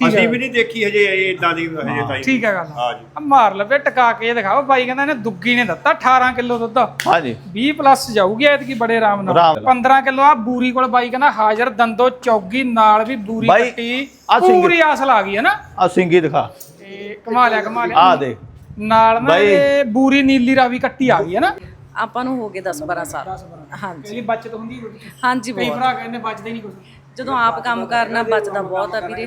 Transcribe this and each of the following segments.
ਅਸੀਂ। ਵੀ ਨਹੀਂ ਦੇਖੀ ਹਜੇ ਇਹ ਇਦਾਂ ਦੀ ਹਜੇ ਤਾਈ। ਠੀਕ ਹੈ ਗੱਲ। ਹਾਂ ਜੀ। ਆ ਮਾਰ ਲਵੇ ਟਕਾ ਕੇ ਦਿਖਾਓ। ਬਾਈ ਕਹਿੰਦਾ ਇਹਨੇ ਦੁੱਗੀ ਨੇ ਦਿੱਤਾ 18 ਕਿਲੋ ਦੁੱਧ। ਹਾਂਜੀ 20 ਪਲੱਸ ਜਾਊਗੀ ਐਤਕੀ ਬੜੇ ਆਰਾਮ ਨਾਲ। ਆਰਾਮ ਨਾਲ। 15 ਕਿਲੋ ਆ ਬੂਰੀ ਕੋਲ ਬਾਈ ਕਹਿੰਦਾ ਹਾਜ਼ਰ ਦੰਦੋ ਚੌਗੀ ਨਾਲ ਵੀ ਬੂਰੀ ਬਾਈ, ਕੱਟੀ। ਆਹ ਪੂਰੀ ਅਸਲ ਆ ਗਈ ਹੈ ਨਾ? ਆ ਸਿੰਗੀ ਦਿਖਾ। ਇਹ ਕਮਾ ਲਿਆ ਕਮਾ ਲਿਆ। ਆ ਦੇ ਨਾਲ ਨਾ ਬਾਈ। ਇਹ ਬੂਰੀ ਨੀਲੀ ਰਾਵੀ ਕੱਟੀ ਆ ਗਈ ਹੈ ਨਾ? ਆਪਾਂ ਨੂੰ ਹੋ ਗਏ 10 12 ਸਾਲ। ਹਾਂਜੀ। ਜਿਹੜੀ ਬਚਤ ਹੁੰਦੀ ਹੈ ਹਾਂਜੀ ਕਈ ਬਹੁਤ। ਭਰਾ ਕਹਿੰਦੇ ਬਚਦੇ ਨਹੀਂ ਕੁਝ ਜਦੋਂ ਆਪ ਕੰਮ ਕਰਨਾ ਬਚਦਾ ਬਹੁਤ ਆ ਵੀਰੇ।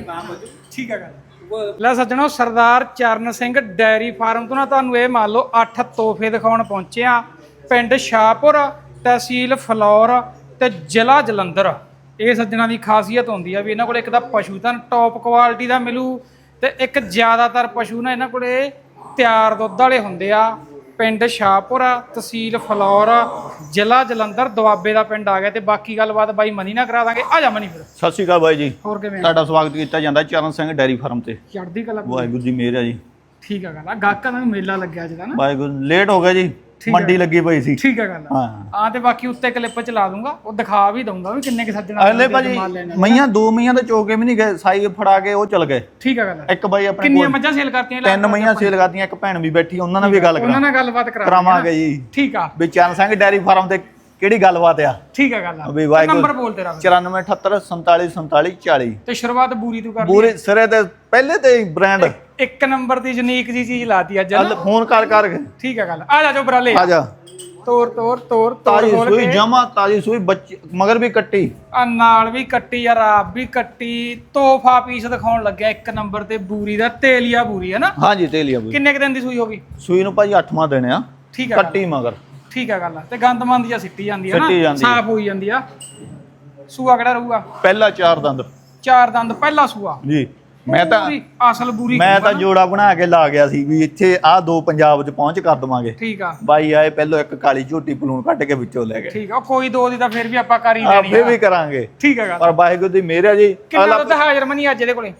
ਠੀਕ ਹੈ ਗੱਲ। ਲੈ ਸੱਜਣੋ ਸਰਦਾਰ ਚਰਨ ਸਿੰਘ ਡੈਰੀ ਫਾਰਮ ਤੋਂ ਨਾ ਤੁਹਾਨੂੰ ਇਹ ਮੰਨ ਲਓ 8 ਤੋਹਫੇ ਦਿਖਾਉਣ ਪਹੁੰਚੇ ਆ। ਪਿੰਡ ਸ਼ਾਹਪੁਰ ਤਹਿਸੀਲ ਫਲੌਰ ਤੇ ਜ਼ਿਲ੍ਹਾ ਜਲੰਧਰ। ਇਹ ਸੱਜਣਾ ਦੀ ਖਾਸੀਅਤ ਹੁੰਦੀ ਆ ਵੀ ਇਹਨਾਂ ਕੋਲ ਇੱਕ ਤਾਂ ਪਸ਼ੂ ਤਾਂ ਟੌਪ ਕੁਆਲਿਟੀ ਦਾ ਮਿਲੂ ਤੇ ਇੱਕ ਜ਼ਿਆਦਾਤਰ ਪਸ਼ੂ ਨਾ ਇਹਨਾਂ ਕੋਲੇ ਤਿਆਰ ਦੁੱਧ ਵਾਲੇ ਹੁੰਦੇ ਆ। ਪਿੰਡ ਸ਼ਾਹਪੁਰ ਤਹਿਸੀਲ ਫਲੌਰ ਜ਼ਿਲ੍ਹਾ ਜਲੰਧਰ ਦੁਆਬੇ ਦਾ ਪਿੰਡ ਆ ਗਿਆ ਤੇ ਬਾਕੀ ਗੱਲਬਾਤ ਬਾਈ ਮਨੀ ਨਾਲ ਕਰਾ ਦਾਂਗੇ। ਆ ਜਾ ਮਨੀ ਫਿਰ। ਸਤਿ ਸ਼੍ਰੀ ਅਕਾਲ ਬਾਈ ਜੀ। ਹੋਰ ਕਿਵੇਂ ਆ? ਤੁਹਾਡਾ ਸਵਾਗਤ ਕੀਤਾ ਜਾਂਦਾ ਚਰਨ ਸਿੰਘ ਡੈਰੀ ਫਾਰਮ ਤੇ। ਚੜ੍ਹਦੀ ਕਲਾ ਵਾਹਿਗੁਰੂ ਜੀ ਮਿਹਰ ਹੈ ਜੀ। ਠੀਕ ਆ ਗੱਲ ਆ ਗਾਹਕਾਂ ਦਾ ਮੇਲਾ ਲੱਗਿਆ ਜਿਹਦਾ ਨਾ। ਵਾਹਿਗੁਰੂ ਲੇਟ ਹੋ ਗਿਆ ਜੀ। ਮੰਡੀ ਲੱਗੀ ਪਈ ਸੀ। ਠੀਕ ਆ ਗੱਲ ਹਾਂ। ਆ ਤੇ ਬਾਕੀ ਉੱਤੇ ਕਲਿੱਪ ਚਲਾ ਦੂੰਗਾ ਉਹ ਦਿਖਾ ਵੀ ਦਊਂਗਾ ਵੀ ਕਿੰਨੇ ਕਿ ਸੱਜਣਾ ਅਗਲੇ ਭਾਜੀ ਮਈਆਂ ਦੋ ਮਈਆਂ ਦੇ ਚੋਕੇ ਵੀ ਨਹੀਂ ਗਏ ਸਾਈ ਫੜਾ ਕੇ ਉਹ ਚਲ ਗਏ। ਠੀਕ ਆ ਗੱਲ। ਇੱਕ ਬਾਈ ਆਪਣੇ ਕਿੰਨੀਆਂ ਮੱਝਾਂ ਸੇਲ ਕਰਤੀਆਂ ਤਿੰਨ ਮਈਆਂ ਸੇਲ ਕਰਤੀਆਂ ਇੱਕ ਭੈਣ ਵੀ ਬੈਠੀ ਉਹਨਾਂ ਨਾਲ ਵੀ ਗੱਲ ਉਹਨਾਂ ਕਰਾਂ ਨਾਲ ਗੱਲਬਾਤ ਕਰਾ ਕਰਾਵਾਂਗੇ ਜੀ। ਠੀਕ ਆ। ਵੀ ਚਰਨ ਸਿੰਘ ਡੈਰੀ ਫਾਰਮ ਤੇ ਕਿਹੜੀ ਗੱਲਬਾਤ ਆ? ਠੀਕ ਆ ਗੱਲ ਆ। ਵੀ ਵਾਹਿਗੁਰੂ ਨੰਬਰ ਬੋਲ ਤੇਰਾ ਫਿਰ। 9478 47 47 40 ਤੇ ਸ਼ੁਰੂਆਤ ਬੂਰੀ ਤੋਂ ਕਰ ਪੂਰੇ ਸਿਰੇ ਤੇ ਪਹਿਲੇ ਤੇ ਬ੍ਰਾਂਡ ਇੱਕ ਨੰਬਰ ਦੀ ਯੂਨੀਕ ਜੀ ਚੀਜ਼ ਲਾਤੀ ਅੱਜ ਨਾ। ਚੱਲ ਫੋਨ ਕਰ ਕਰ। ਕੇ ਠੀਕ ਆ ਗੱਲ। ਆ ਜਾ ਜੋ ਬਰਾਲੇ ਆ ਜਾ। ਤੋਰ ਤੋਰ ਤੋਰ ਤੋਰ ਤਾਜੀ ਖੋਲ ਸੂਈ ਕੇ। ਜਮਾ ਤਾਜੀ ਸੂਈ ਬੱਚੀ ਮਗਰ ਵੀ ਕੱਟੀ। ਆ ਨਾਲ ਵੀ ਕੱਟੀ ਯਾਰ ਆਪ ਵੀ ਕੱਟੀ। ਤੋਹਫਾ ਪੀਸ ਦਿਖਾਉਣ ਲੱਗਿਆ ਇੱਕ ਨੰਬਰ ਤੇ ਬੂਰੀ ਦਾ ਤੇਲੀਆ ਬੂਰੀ ਹੈ ਨਾ? ਹਾਂਜੀ ਤੇਲੀਆ ਬਈ ਕਿੰਨੇ ਕੁ ਦਿਨ ਦੀ ਸੂਈ ਹੋਗੀ ਸੂਈ ਨੂੰ ਭਾਜੀ 8ਵਾਂ ਦੇਣੇ ਆ। ਠੀਕ ਗੱਲ। ਕੱਟੀ ਮਗਰ। ਠੀਕ ਆ ਗੱਲ ਤੇ ਗੰਦ ਮੰਦ ਜਾਂ ਸਿੱਟੀ ਜਾਂਦੀ ਆ ਸਿੱਟੀ ਨਾ ਜਾਂਦੀ। ਸਾਫ਼ ਹੋਈ ਜਾਂਦੀ ਆ। ਸੂਆ ਕਿਹੜਾ ਰਹੂਗਾ? ਪਹਿਲਾ ਚਾਰ ਦੰਦ। ਚਾਰ ਦੰਦ ਪਹਿਲਾ ਸੂਆ। ਜੀ। ਮੈਂ ਤਾਂ ਪੂਰੀ ਅਸਲ ਬੂਰੀ ਮੈਂ ਤਾਂ। ਜੋੜਾ ਬਣਾ ਕੇ ਲਾ ਗਿਆ ਸੀ ਵੀ ਇੱਥੇ ਆ ਦੋ ਪੰਜਾਬ 'ਚ ਪਹੁੰਚ ਕਰ ਦਵਾਂਗੇ। ਠੀਕ ਆ। ਬਾਈ ਆਏ ਪਹਿਲੋਂ ਇੱਕ ਕਾਲੀ ਝੋਟੀ ਪਲੂਣ ਕੱਢ ਕੇ ਵਿੱਚੋਂ ਲੈ ਗਏ। ਠੀਕ ਆ ਕੋਈ ਦੋ ਦੀ ਤਾਂ ਫਿਰ ਵੀ ਆਪਾਂ ਕਰ ਹੀ ਆਪੇ ਆ। ਵੀ ਕਰਾਂਗੇ। ਠੀਕ ਆ ਪਰ ਵਾਹਿਗੁਰੂ ਦੀ ਮਿਹਰ ਹੈ ਜੀ। ਕਿੰਨਾ ਦੁੱਧ ਹਾਜ਼ਰ ਮਨੀ ਅੱਜ ਇਹਦੇ ਕੋਲੇ?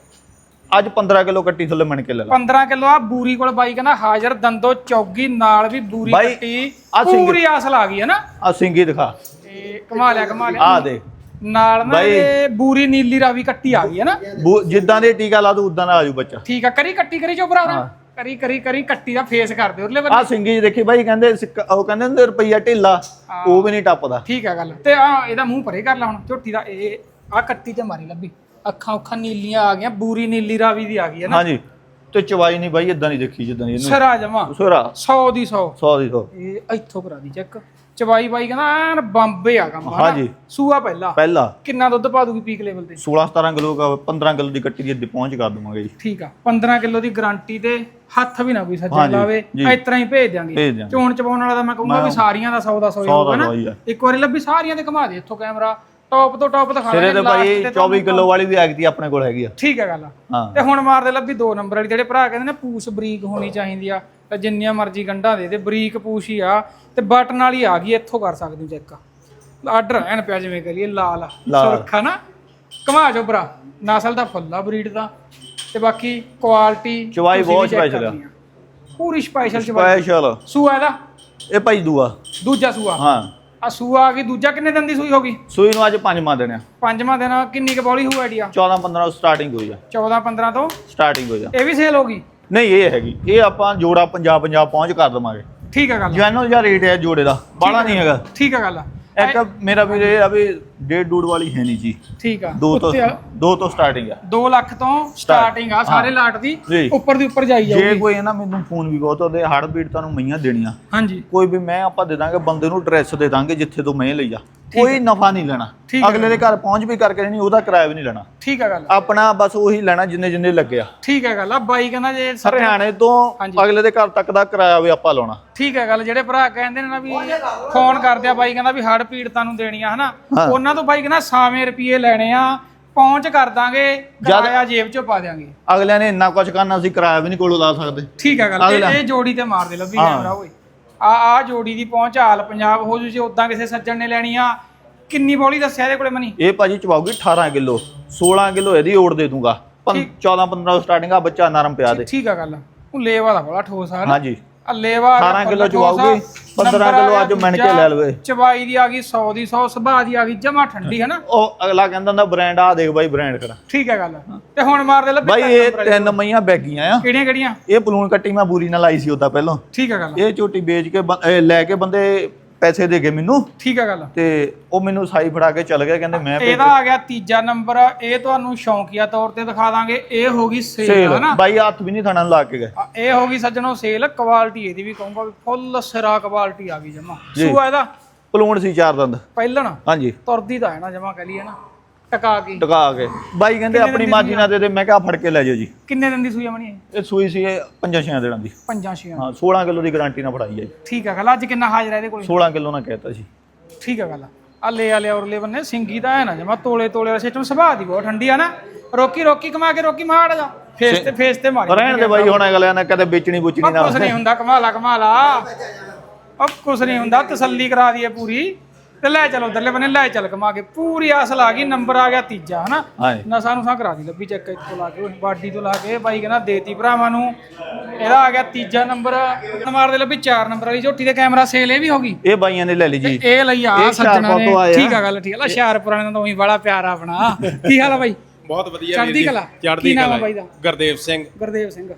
ਅੱਜ 15 ਕਿਲੋ ਕੱਟੀ ਥੱਲੇ ਮਣ ਕੇ ਲੈ ਲਾ। 15 ਕਿਲੋ ਆ ਬੂਰੀ ਕੋਲ ਬਾਈ ਕਹਿੰਦਾ ਹਾਜ਼ਰ ਦੰਦੋ ਚੌਗੀ ਨਾਲ ਵੀ ਬੂਰੀ ਕੱਟੀ। ਆਹ ਪੂਰੀ ਅਸਲ ਆ ਗਈ ਹੈ ਨਾ। ਆ ਸਿੰਗੀ ਦਿਖਾ। ਇਹ ਕਮਾ ਲਿਆ ਕਮਾ ਲਿਆ। ਆ ਦੇ ਨਾਲ ਨਾ ਬਾਈ। ਇਹ ਬੂਰੀ ਨੀਲੀ ਰਾਵੀ ਕੱਟੀ ਆ ਗਈ ਹੈ ਨਾ। ਬੂ- ਜਿੱਦਾਂ ਦੇ ਟੀਕਾ ਲਾ ਦੂ ਉਦਾਂ ਦਾ ਆਜੂ ਬੱਚਾ। ਠੀਕ ਆ ਕਰੀ ਕੱਟੀ ਕਰੀ ਚੋ ਭਰਾ ਕਰੀ ਕਰੀ ਕਰੀ ਕੱਟੀ ਦਾ ਫੇਸ ਕਰ ਦੇ ਉਰਲੇ ਬੰਨੇ ਆ ਸਿੰਗੀ 'ਚ ਦੇਖੀ ਬਾਈ ਕਹਿੰਦੇ ਸਿੱਕਾ- ਉਹ ਕਹਿੰਦੇ ਹੁੰਦੇ ਰੁਪਈਆ ਢਿੱਲਾ ਉਹ ਵੀ ਨਹੀਂ ਟੱਪਦਾ। ਠੀਕ ਆ ਗੱਲ। ਤੇ ਆ ਇਹਦਾ ਮੂੰਹ ਪਰੇ ਕਰ ਲਾ ਹੁਣ ਝੋਟੀ ਦਾ। ਇਹ ਆ ਕੱਟੀ ਤੇ ਮਾਰੀ ਲੱਭੀ। ਅੱਖਾਂ ਉੱਖਾਂ ਨੀਲੀਆਂ ਆ ਗਈਆਂ ਬੂਰੀ ਨੀਲੀ ਰਾਵੀ ਦੀ ਆ ਗਈ ਹੈ ਨਾ। ਹਾਂਜੀ। ਤੇ ਚਵਾਈ ਨਹੀਂ ਬਾਈ ਇਦਾਂ ਨਹੀਂ ਦੇਖੀ ਜਿੱਦਾਂ ਦੀ ਇਹਨੂੰ। ਸਰਾ ਜਮਾ ਸੋਰਾ 100 ਦੀ 100 100 ਦੀ 100 ਇਹ ਇੱਥੋਂ ਕਰਾ ਦੀ ਚੈੱਕ ਚਵਾਈ ਬਾਈ ਕਹਿੰਦਾ ਐਨ ਬੰਬੇ ਆ ਕੰਮ ਹਨਾ? ਹਾਂਜੀ। ਸੂਆ ਪਹਿਲਾ। ਪਹਿਲਾ। ਕਿੰਨਾ ਦੁੱਧ ਪਾ ਦੂਗੀ ਪੀਕ ਲੈਵਲ ਤੇ? 16 17 ਕਿਲੋ ਦਾ 15 ਕਿਲੋ ਦੀ ਕੱਟੀ ਦੀ ਅੱਧੀ ਪਹੁੰਚ ਕਰ ਦਵਾਂਗੇ ਜੀ। ਠੀਕ ਆ। 15 ਕਿਲੋ ਦੀ ਗਾਰੰਟੀ ਤੇ ਹੱਥ ਵੀ ਨਾ ਕੋਈ ਸੱਜਣ ਹਾਂਜੀ, ਲਾਵੇ। ਜੀ। ਇਸ ਤਰ੍ਹਾਂ ਹੀ ਭੇਜ ਦਿਆਂਗੇ। ਭੇਜ ਦਿਆਂਗੇ। ਚੋਣ ਚਪਾਉਣ ਵਾਲਾ ਤਾਂ ਮੈਂ ਕਹੂੰਗਾ ਵੀ ਸਾਰੀਆਂ ਦਾ 100 ਦਾ 100 ਹੀ ਸੌ ਦਾ ਹੋਊਗਾ ਨਾ। ਸੌ ਹੀ ਆ। ਇੱਕ ਵਾਰੀ ਲੱਭੀ ਸਾਰੀਆਂ ਤੇ ਘੁਮਾ ਦੇ ਇੱਥੋਂ ਕੈਮਰਾ। ਟੌਪ ਤੋਂ ਟੌਪ ਦਿਖਾ ਸਿਰੇ ਤੇ ਭਾਈ last ਤੇ 24 ਕਿਲੋ ਵਾਲੀ ਵੀ ਐਗਤੀ ਆਪਣੇ ਕੋਲ ਹੈਗੀ ਆ। ਠੀਕ ਹੈ ਗੱਲ ਤੇ ਹੁਣ ਮਾਰਦੇ ਲੱਭੀ ਦੋ ਨੰਬਰ ਵਾਲੀ ਜਿਹੜੇ ਭਰਾ ਕਹਿੰਦੇ ਨੇ ਪੂਛ ਬਰੀਕ ਹੋਣੀ ਚਾਹੀਦੀ ਆ ਤੇ ਜਿੰਨੀਆਂ ਮਰਜ਼ੀ ਗੰਢਾਂ ਦੇ ਦੇ ਬਰੀਕ ਪੂਛ ਹੀ ਆ ਤੇ ਬਟਨ ਵਾਲੀ ਆ ਗਈ ਇੱਥੋਂ ਕਰ ਸਕਦੇ ਹੋ ਚੈੱਕ। ਆਰਡਰ ਐਨ ਪਿਆ ਜਿਵੇਂ ਕਰੀਏ ਲਾਲ। ਸੁਰਖਾ ਨਾ ਕਮਾ ਜੋ ਭਰਾ ਨਸਲ ਦਾ ਫੁੱਲਾ ਬਰੀਡ ਦਾ ਤੇ ਬਾਕੀ ਕੁਆਲਿਟੀ ਚਵਾਈ ਬਹੁਤ special ਆ। ਪੂਰੀ ਸਪੈਸ਼ਲ ਚਵਾਈ। ਸਪੈਸ਼ਲ ਸੂਆ ਇਹਦਾ? ਇਹ ਭਾਈ ਦੂਆ। ਦੂਜਾ ਸੂਆ? ਹਾਂ। ਆ ਸੂਆ ਆ ਗਈ ਦੂਜਾ ਕਿੰਨੇ ਦਿਨ ਦੀ ਸੂਈ ਹੋ ਗਈ? ਸੂਈ ਨੂੰ ਅੱਜ ਪੰਜਵਾਂ ਦਿਨ ਆ। ਪੰਜਵਾਂ ਦਿਨ ਕਿੰਨੀ ਕੁ ਬੌਲੀ ਹੋਊ ਆਈਡੀਆ 14 15 ਸਟਾਰਟਿੰਗ ਹੋਈ ਆ। 14 15 ਤੋਂ ਸਟਾਰਟਿੰਗ ਹੋਈ ਆ। ਇਹ ਵੀ ਸੇਲ ਹੋ ਗਈ? ਨਹੀਂ ਇਹ ਹੈਗੀ। ਇਹ ਆਪਾਂ ਜੋੜਾ ਪੰਜਾਬ ਪੰਜਾਬ ਪਹੁੰਚ ਕਰ ਦਵਾਂਗੇ। ਠੀਕ ਹੈ ਗੱਲ ਜੈਨੋ ਜਿਹਾ ਰੇਟ ਹੈ ਜੋੜੇ ਦਾ। ਬਾਹਲਾ ਨਹੀਂ ਹੈਗਾ। ਠੀਕ ਹੈ ਗੱਲ ਇੱਕ ਮੇਰਾ ਵੀਰ ਇਹ ਆ ਵੀ ਡੇਢ ਡੂੜ ਵਾਲੀ ਹੈ ਨਹੀਂ ਜੀ। ਠੀਕ ਆ। ਦੋ ਤੋਂ ਉੱਤੇ ਦੋ ਤੋਂ ਸਟਾਰਟਿੰਗ ਆ। 2 ਲੱਖ ਤੋਂ ਸਟਾਰਟਿੰਗ ਆ ਸਾਰੇ ਲਾਟ ਦੀ ਜੀ। ਉੱਪਰ ਦੀ ਉੱਪਰ ਜਾਈ ਜੇ ਜਾਊਗੀ। ਕੋਈ ਇਹਨਾਂ ਮੈਨੂੰ ਫੋਨ ਵੀ ਬਹੁਤ ਆਉਂਦੇ ਹੜ ਬੀਟ ਤੁਹਾਨੂੰ ਮਈਆਂ ਦੇਣੀਆਂ। ਹਾਂਜੀ। ਕੋਈ ਵੀ ਮੈਂ ਆਪਾਂ ਦੇ ਦਾਂਗੇ ਬੰਦੇ ਨੂੰ ਐਡਰੈਸ ਦੇ ਦਾਂਗੇ ਜਿੱਥੇ ਤੋਂ ਮੈਂ ਲਈ ਜਾ ਕੋਈ ਨਫਾ ਨਹੀਂ ਲੈਣਾ। ਠੀਕ ਹੈ। ਅਗਲੇ ਦੇ ਘਰ ਪਹੁੰਚ ਵੀ ਕਰਕੇ ਨਹੀਂ ਉਹਦਾ ਕਿਰਾਇਆ ਵੀ ਨਹੀਂ ਲੈਣਾ। ਠੀਕ ਹੈ ਗੱਲ। ਆਪਣਾ ਬਸ ਉਹੀ ਲੈਣਾ ਜਿੰਨੇ ਜਿੰਨੇ ਲੱਗਿਆ। ਠੀਕ ਹੈ ਗੱਲ। ਆ ਬਾਈ ਕਹਿੰਦਾ ਜੇ ਸਰ ਹਰਿਆਣੇ ਤੋਂ। ਅਗਲੇ ਦੇ ਘਰ ਤੱਕ ਦਾ ਕਿਰਾਇਆ ਵੀ ਆਪਾਂ ਲਾਉਣਾ। ਠੀਕ ਹੈ ਗੱਲ। ਜਿਹੜੇ ਭਰਾ ਕਹਿੰਦੇ ਨੇ ਨਾ ਵੀ ਫੋਨ ਕਰਦੇ ਆ ਬਾਈ ਕਹਿੰਦਾ ਵੀ ਹੜ ਪੀੜਤਾਂ ਨੂੰ ਦੇਣੀਆਂ ਹਨਾ? ਹਾਂ। ਉਹਨਾਂ ਤੋਂ ਬਾਈ ਕਹਿੰਦਾ ਸਾਵੇਂ ਰੁਪਏ ਲੈਣੇ ਆ ਪਹੁੰਚ ਕਰ ਦਾਂਗੇ ਕਿਰਾਇਆ ਜੇਬ ਚੋਂ ਪਾ ਦਿਆਂਗੇ। ਅਗਲਿਆਂ ਨੇ ਇੰਨਾ ਕੁਝ ਕਰਨਾ ਅਸੀਂ ਕਿਰਾਇਆ ਵੀ ਨਹੀਂ ਕੋਲੋਂ ਲਾ ਸਕਦੇ। ਠੀਕ ਹੈ ਗੱਲ। ਇਹ- ਅਗਲਾ। ਇਹ ਜੋੜੀ ਤੇ ਮਾਰ ਦੇ ਲੱਭੀ ਹਾਂ। ਕੈਮਰਾ ਓਏ। ਆ ਆ ਜੋੜੀ ਦੀ ਪਹੁੰਚ ਹਾਲ ਪੰਜਾਬ ਹੋ ਜੂ ਜੇ ਉਦਾਂ ਕਿਸੇ ਸੱਜਣ ਨੇ ਲੈਣੀ ਆ। ਕਿੰਨੀ ਬੋਲੀ ਦੱਸਿਆ ਇਹਦੇ ਕੋਲੇ ਮਨੀ? ਇਹ ਭਾਜੀ ਚਵਾਉਗੀ 18 ਕਿਲੋ 16 ਕਿਲੋ ਇਹਦੀ ਓੜ ਦੇ ਦੂੰਗਾ। 14 15 ਸਟਾਰਟਿੰਗ ਆ ਬੱਚਾ ਨਰਮ ਪਿਆ ਦੇ। ਠੀਕ ਆ ਗੱਲ। ਉਹ ਲੇਵਾ ਦਾ ਬੜਾ ਠੋਸ ਆ ਹਾਂਜੀ। ਆ ਲੇਵਾ 18 ਕਿਲੋ ਚਵਾਉਗੀ 15 ਕਿਲੋ ਅੱਜ ਮਿਣ ਕੇ ਲੈ ਲਵੇ। ਚਵਾਈ ਦੀ ਆ ਗਈ 100 ਦੀ 100 ਸੁਭਾਅ ਦੀ ਆ ਗਈ ਜਮਾ ਠੰਡੀ ਹੈ ਨਾ ਉਹ ਅਗਲਾ ਕਹਿੰਦਾ ਹੁੰਦਾ ਬ੍ਰਾਂਡ ਆ ਦੇਖ ਬਾਈ ਬ੍ਰਾਂਡ ਖੜਾ ਠੀਕ ਹੈ ਗੱਲ। ਤੇ ਹੁਣ ਮਾਰ ਦੇ ਲੈ ਬਾਈ ਇਹ ਤਿੰਨ ਮਈਆਂ ਬੈਗੀਆਂ ਆ। ਕਿਹੜੀਆਂ ਕਿਹੜੀਆਂ? ਇਹ ਬਲੂਨ ਕੱਟੀ ਮੈਂ ਬੂਰੀ ਨਾਲ ਆਈ ਸੀ ਉਦਾਂ ਪਹਿਲਾਂ। ਠੀਕ ਹੈ ਗੱਲ। ਇਹ ਝੋਟੀ ਵੇਚ ਕੇ ਲੈ ਕੇ ਬੰਦੇ ਪੈਸੇ ਦੇ ਗਏ ਮੈਨੂੰ। ਠੀਕ ਹੈ ਗੱਲ। ਤੇ ਉਹ ਮੈਨੂੰ ਸਾਈ ਫੜਾ ਕੇ ਚਲ ਗਿਆ ਕਹਿੰਦੇ ਮੈਂ ਇਹਦਾ ਆ ਗਿਆ ਤੀਜਾ ਨੰਬਰ ਇਹ ਤੁਹਾਨੂੰ ਸ਼ੌਂਕੀਆ ਤੌਰ ਤੇ ਦਿਖਾ ਦਾਂਗੇ ਇਹ ਹੋ ਗਈ ਸੇਲ ਹਨਾ? ਬਾਈ ਹੱਥ ਵੀ ਨਹੀਂ ਥਾਣਾ ਲਾ ਕੇ ਗਏ। ਆ, ਇਹ ਹੋ ਗਈ ਸੱਜਣੋ ਸੇਲ ਕੁਆਲਿਟੀ ਇਹਦੀ ਵੀ ਕਹੂੰਗਾ ਵੀ ਫੁੱਲ ਸਿਰਾ ਕੁਆਲਿਟੀ ਆ ਗਈ ਜਮਾ। ਸੂਆ ਇਹਦਾ? ਪਲੂਣ ਸੀ ਚਾਰ ਦੰਦ। ਪਹਿਲਣ? ਹਾਂਜੀ। ਤੁਰਦੀ ਤਾਂ ਹੈ ਨਾ ਜਮਾ ਕਹ ਲਈਏ ਨਾ। ਟਕਾ ਕੇ। ਟਕਾ ਕੇ। ਬਾਈ ਕਹਿੰਦੇ ਆਪਣੀ ਮਰਜ਼ੀ ਨਾਲ ਦੇ ਦੇ ਮੈਂ ਕਿਹਾ ਫੜ ਕੇ ਲੈ ਜਾਓ ਜੀ। ਕਿੰਨੇ ਦਿਨ ਦੀ ਸੂਈ ਬਣੀ ਹੈ ਇਹ? ਸੂਈ ਸੀ ਇਹ ਪੰਜਾਂ ਛਿਆਂ ਦਿਨਾਂ ਦੀ। ਪੰਜਾਂ ਛੀਆਂ। ਹਾਂ 16 ਕਿਲੋ ਦੀ ਗਾਰੰਟੀ ਨਾਲ ਫੜਾਈ ਹੈ ਜੀ। ਠੀਕ ਹੈ ਗੱਲ ਅੱਜ ਕਿੰਨਾ ਹਾਜ਼ਰ ਹੈ ਇਹਦੇ ਕੋਲ? 16 ਕਿਲੋ ਨਾਲ ਕਹਿਤਾ ਸੀ ਠੀਕ ਹੈ ਗੱਲ। ਆ ਲੈ ਆ ਲਿਆ ਉਰਲੇ ਬੰਨੇ ਸਿੰਗੀ ਦਾ ਹੈ ਨਾ ਜਮਾ ਤੋਲੇ ਤੋਲੇ ਵਾਲਾ ਸਿਸਟਮ ਸੁਭਾਅ ਦੀ ਬਹੁਤ ਠੰਡੀ ਆ ਨਾ। ਰੋਕੀ ਰੋਕੀ ਕਮਾ ਕੇ ਰੋਕੀ ਮਾੜ ਜਾ। ਫੇਸ ਤੇ ਫੇਸ ਤੇ ਮਾਰੀ। ਰਹਿਣ ਦੇ ਬਾਈ ਹੁਣ ਅਗਲਿਆਂ ਨੇ ਕਦੇ ਵੇਚਣੀ ਬੁਚਣੀ ਨਾ ਕੁਛ ਨਹੀਂ ਹੁੰਦਾ ਕਮਾਲਾ ਕਮਾਲਾ। ਉਹ ਕੁਛ ਨਹੀਂ ਹੁੰਦਾ ਤਸੱਲੀ ਕਰਾ ਦਈਏ ਪੂਰੀ। ਤੇ ਲੈ ਚਲ ਉਧਰਲੇ ਬੰਨੇ ਲੈ ਚੱਲ ਕਮਾ ਕੇ। ਪੂਰੀ ਅਸਲ ਆ ਗਈ ਨੰਬਰ ਆ ਗਿਆ ਤੀਜਾ ਹਨਾ? ਹਾਂਜੀ। ਨਸਾਂ ਨੂੰ ਸਾਂ ਕਰਾ ਦੀ ਲੱਭੀ ਚੈੱਕ ਇੱਥੋਂ ਲਾ ਕੇ ਬਾਡੀ ਤੋਂ ਲਾ ਕੇ। ਬਾਈ ਕਹਿੰਦਾ ਦੇਤੀ ਭਰਾਵਾਂ ਨੂੰ। ਇਹਦਾ ਆ ਗਿਆ ਤੀਜਾ ਨੰਬਰ ਮਾਰ ਦੇ ਲੱਭੀ 4 ਨੰਬਰ ਵਾਲੀ ਝੋਟੀ ਦੇ ਕੈਮਰਾ ਸੇਲ ਇਹ ਵੀ ਹੋ ਗਈ? ਇਹ ਬਾਈਆਂ ਨੇ ਲੈ ਲਈ ਜੀ। ਇਹ ਲਈ ਆ ਇਹ ਸੱਜਣਾ ਹੁਸ਼ਿਆਰਪੁਰ ਨੇ। ਤੋਂ ਆਏ ਆ। ਠੀਕ ਆ ਗੱਲ ਠੀਕ ਆ। ਹੁਸ਼ਿਆਰਪੁਰ ਵਾਲਿਆਂ ਦਾ ਤਾਂ ਉਹੀ ਬੜਾ ਪਿਆਰਾ ਆਪਣਾ। ਕੀ ਹਾਲ ਆ ਬਾਈ? ਬਹੁਤ ਵਧੀਆ ਚੜ੍ਹਦੀ। ਕਲਾ। ਚੜ੍ਹਦੀ ਕੀ ਨਾਮ ਆ ਕਲਾ ਬਾਈ ਦਾ? ਗੁਰਦੇਵ ਸਿੰਘ। ਗੁਰਦੇਵ ਸਿੰਘ।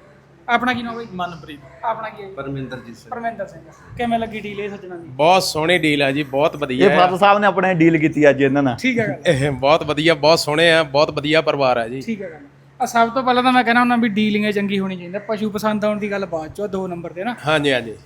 ਆਪਣਾ ਕੀ ਨਾਮ ਬਾਈ ਮਨਪ੍ਰੀਤ। ਆਪਣਾ ਕੀ ਹੈ ਜੀ? ਪਰਮਿੰਦਰਜੀਤ ਸਿੰਘ। ਪਰਮਿੰਦਰ ਸਿੰਘ। ਕਿਵੇਂ ਲੱਗੀ ਡੀਲ ਇਹ ਸੱਜਣਾ ਦੀ? ਬਹੁਤ ਸੋਹਣੀ ਡੀਲ ਹੈ ਜੀ ਬਹੁਤ ਵਧੀਆ ਇਹ ਹੈ। ਫਾਦਰ ਸਾਹਿਬ ਨੇ ਆਪਣੇ ਡੀਲ ਕੀਤੀ ਅੱਜ ਇਹਨਾਂ ਨਾਲ। ਠੀਕ ਹੈ ਗੱਲ। ਇਹ ਬਹੁਤ ਵਧੀਆ ਬਹੁਤ ਸੋਹਣੇ ਆ ਬਹੁਤ ਵਧੀਆ ਪਰਿਵਾਰ ਹੈ ਜੀ। ਠੀਕ ਹੈ ਗੱਲ। ਆ ਸਭ ਤੋਂ ਪਹਿਲਾਂ ਤਾਂ ਮੈਂ ਕਹਿੰਦਾ ਹੁੰਦਾ ਵੀ ਡੀਲਿੰਗ ਚੰਗੀ ਹੋਣੀ ਚਾਹੀਦੀ ਪਸ਼ੂ ਪਸੰਦ ਆਉਣ ਦੀ ਗੱਲ ਬਾਅਦ ਚੋਂ ਦੋ ਨੰਬਰ ਤੇ ਨਾ। ਹਾਂਜੀ ਹਾਂਜੀ। ਤੇ